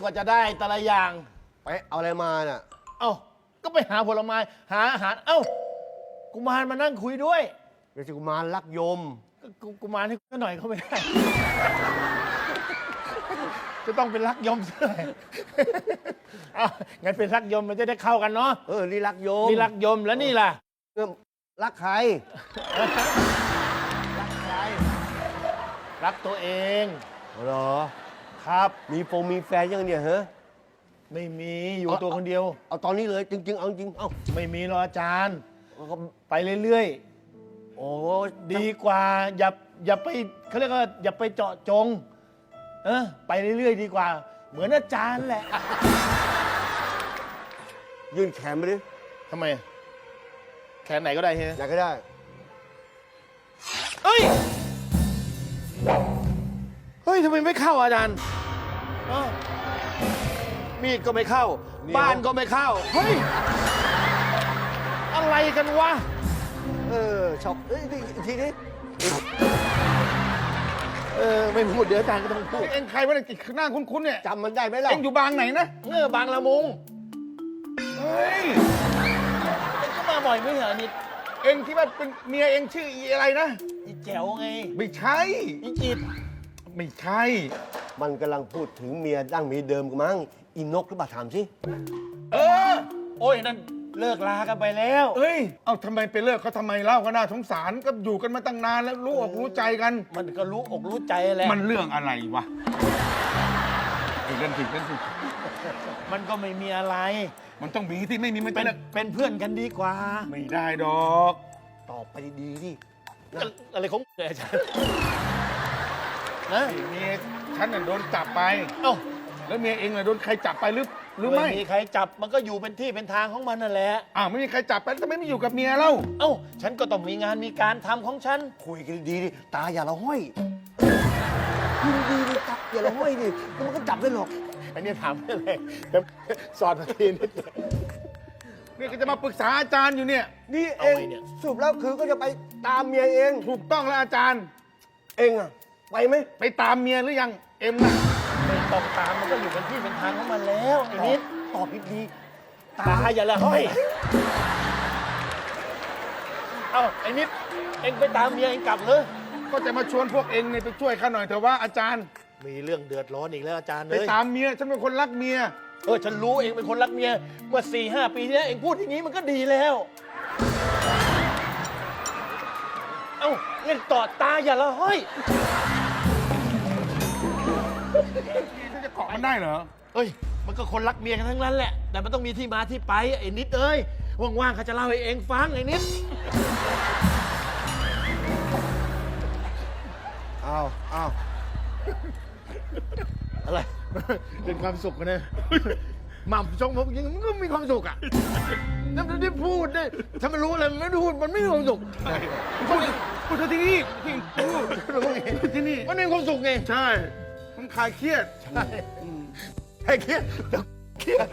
กว่าจะได้แต่ละอย่าง ไปเอาอะไรมาน่ะ เอ้า ก็ไปหาผลไม้ หาอาหาร เอ้า กุมารมานั่งคุยด้วยเดี๋ยวสิกุมารรักยม ก็กุกุมารให้ก็หน่อยเขาไม่ได้ จะต้องเป็นรักยมซะหน่อยเอางั้นเป็นรักยมมันจะได้เข้ากันเนาะ เออ นี่รักยมนี่รักยมแล้วนี่ล่ะ เออรักใคร รักใครรักตัวเอง เหรอ ครับ มีมีฟงมีแฟนยังเนี่ยเหรอไม่มีอยู่ตัวคนเดียว เอาตอนนี้เลยจริง ๆ เอาจริง เอาไม่มีหรอกอาจารย์เอาก็ไปเรื่อยโอ้ๆ ดีกว่าอย่าอย่าไปเขาเรียกว่าอย่าไปเจาะจง เออไปเรื่อยๆดีกว่า เหมือนอาจารย์แหละยื่นแขนมาดิทำไม แขนไหนก็ได้ใช่ไหมอยากก็ได้เฮ้ยเฮ้ย ทำไมไม่เข้าอาจารย์เออมีดก็ไม่เข้า เหนียว บ้านก็ไม่เข้า เฮ้ย อะไรกันวะ เออชอบเอ้ยนี่อีกทีนี้เออ ไม่พูดเดี๋ยวอาจารย์ก็ต้องพูดเอ็งใครวะเนี่ยหน้าคุ้นๆเนี่ยจำมันได้ไหมล่ะ เอ็งอยู่บางไหนนะเออบางละมุงเฮ้ยเอ็งก็มาบ่อยไม่เหรอนิดเอ็งที่ว่าเป็นเมียเอ็งชื่ออีอะไรนะอีแจ๋วไงไม่ใช่อีจิต ไม่ใช่ มันกำลังพูดถึงเมียดั้งเมียเดิมกันมั้งอินกหรือเปล่าถามสิ เออ โอ้ยนั่นเลิกลากันไปแล้ว เอ้ย เอาทำไมไปเลิกเขาทำไมเล่าก็น่าสงสารก็อยู่กันมาตั้งนานแล้วรู้อกรู้ใจกัน มันก็รู้อกรู้ใจแหละมันเรื่องอะไรวะผิดกันผิดกันสิมันก็ไม่มีอะไร มันต้องมีที่ไม่มีมันเป็จะนเป็นเพื่อนกันดีกว่า ไม่ได้ดอก ตอบไปดีๆดิ อะอะไรของเนี่ยอาจารย์ นะไอ้เมียฉันน่ะโดนจับไป เอ้าแล้วเมียเองน่ะโดนใครจับไปหรือหรือไม่มีใครจับมันก็อยู่เป็นที่เป็นทางของมันนั่นแหละ อ้าวไม่มีใครจับไปแล้วทำไมไม่อยู่กับเมียเล่าเอ้า ฉันก็ต้องมีงานมีการทำของฉัน คุยกันดีๆดิตาอย่าละห้อยคุยดีๆดิตาอย่าละห้อยดิแล้วมันก็จับได้หรอกอันนี้ถามอะไรแต่สอนมาทีนิดเนี่ยก็จะมาปรึกษาอาจารย์อยู่เนี่ย นี่เองเอาไงเนี่ย สรุปแล้วคือก็จะไปตามเมียเอง ถูกต้องแล้วอาจารย์ เองอะ ไปไหมไปตามเมียหรือยัง เอ็มน่ะไม่ต้องตามมันก็อยู่เป็นที่เป็นทางของมันแล้วไอ้นิดตอบดีตาอย่าละห้อย เอ้าไอ้นิด เอ็งไปตามเมียเอ็งกลับเลยก็จะมาชวนพวกเองเนี่ยไปช่วยข้าหน่อยเถอะว่าอาจารย์มีเรื่องเดือดร้อนอีกแล้วอาจารย์เลไปยตามเมียฉันเป็นคนรักเมีย เออฉันรู้เองเป็นคนรักเมียเมื่อสี่ห้าปีที่แล้วเองพูดอย่างนี้มันก็ดีแล้ว เอ้าเล่นต่อตาอย่าละห้อย ฉันจะเกาะมันได้เหรอ เอ้ย มันก็คนรักเมียกันทั้งนั้นแหละ แต่มันต้องมีที่มาที่ไปไอ้นิดเอ้ย ว่างๆเขาจะเล่าให้เองฟังไอ้นิดๆอ้าวอ้าวอะไร เป็นความสุขนะหม่ำชงผมยังมันก็มีความสุขอะถ้ามันได้พูดได้ถ้ามันรู้อะไรมันไม่พูด มันไม่มีความสุขพูดพูดเธอที่นี่ที่พูดพูดที่นี่ มันมีความสุขไง ใช่ มันคลายเครียดให้เครียดเดี๋ยวเครียด